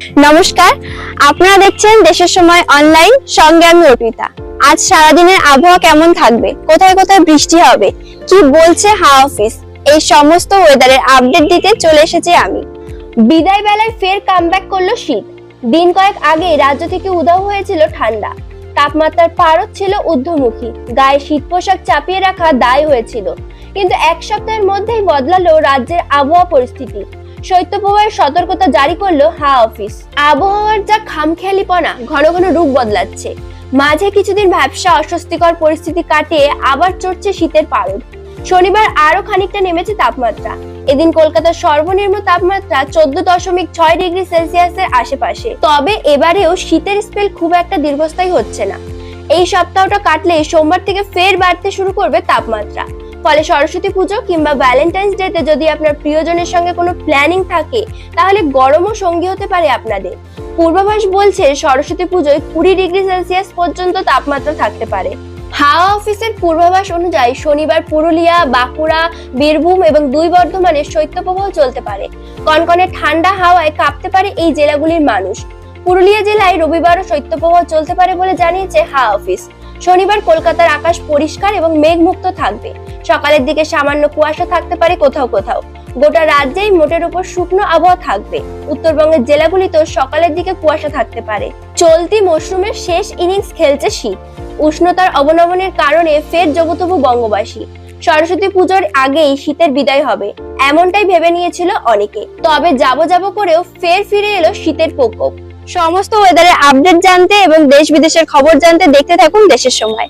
নমস্কার, আপনারা দেখছেন দেশের সময় অনলাইন সঙ্গে আমি অর্পিতা। আজ সারাদিনের আবহাওয়া কেমন থাকবে? কোথায় কোথায় বৃষ্টি হবে? কি বলছে হাওয়া অফিস এই সমস্ত ওয়েদারের আপডেট দিতে চলে এসেছি আমি। বিদায় বেলায় ফের কামব্যাক করল শীত। দিন কয়েক আগে রাজ্য থেকে উধাও হয়েছিল ঠান্ডা। তাপমাত্রার পারদ ছিল ঊর্ধ্বমুখী। গায়ে শীত পোশাক চাপিয়ে রাখা দায় হয়েছিল। কিন্তু এক সপ্তাহের মধ্যেই বদলালো রাজ্যের আবহাওয়া পরিস্থিতি। শৈত্যপ্রবাহের সতর্কতা জারি করল হাওয়া অফিস। আবহাওয়ার যা খামখেয়ালিপনা, ঘন ঘন রূপ বদলাচ্ছে। মাঝে কিছুদিন ব্যবসা অস্বস্তিকর পরিস্থিতি কাটিয়ে আবার চড়ছে শীতের পারদ। শনিবার আরও খানিকটা নেমেছে তাপমাত্রা। এদিন কলকাতার সর্বনিম্ন তাপমাত্রা চোদ্দ দশমিক ছয় ডিগ্রি সেলসিয়াসের আশেপাশে। তবে এবারেও শীতের স্পেল খুব একটা দীর্ঘস্থায়ী হচ্ছে না। এই সপ্তাহটা কাটলে সোমবার থেকে ফের বাড়তে শুরু করবে তাপমাত্রা। ফলে সরস্বতী পুজো কিংবা ভ্যালেন্টাইন্স ডেতে যদি আপনার প্রিয়জনের সঙ্গে কোনো প্ল্যানিং থাকে, তাহলে গরমও সঙ্গী হতে পারে আপনাদের। পূর্বাভাস বলছে সরস্বতী পুজোয় কুড়ি ডিগ্রি সেলসিয়াস পর্যন্ত তাপমাত্রা থাকতে পারে। হাওয়া অফিসের পূর্বাভাস অনুযায়ী শনিবার পুরুলিয়া, বাঁকুড়া, বীরভূম এবং দুই বর্ধমানে শৈত্যপ্রবাহ চলতে পারে। কনকনে ঠান্ডা হাওয়ায় কাঁপতে পারে এই জেলাগুলির মানুষ। পুরুলিয়া জেলায় রবিবারও শৈত্যপ্রবাহ চলতে পারে বলে জানিয়েছে হাওয়া অফিস। শনিবার কলকাতার আকাশ পরিষ্কার এবং মেঘমুক্ত থাকবে। সকালের দিকে সামান্য কুয়াশা থাকতে পারে কোথাও কোথাও। গোটা রাজ্যেই মোটের উপর শুকনো আবহাওয়া থাকবে। উত্তরবঙ্গের জেলাগুলিতেও সকালের দিকে কুয়াশা থাকতে পারে। চলতি মরশুমের শেষ ইনিংস খেলছে শীত। উষ্ণতার অবনমনের কারণে ফের জগতবু বঙ্গবাসী। সরস্বতী পুজোর আগেই শীতের বিদায় হবে, এমনটাই ভেবে নিয়েছিল অনেকে। তবে যাব যাব করেও ফের ফিরে এলো শীতের প্রকোপ। সমস্ত ওয়েদারের আপডেট জানতে এবং দেশ বিদেশের খবর জানতে দেখতে থাকুন দেশের সময়।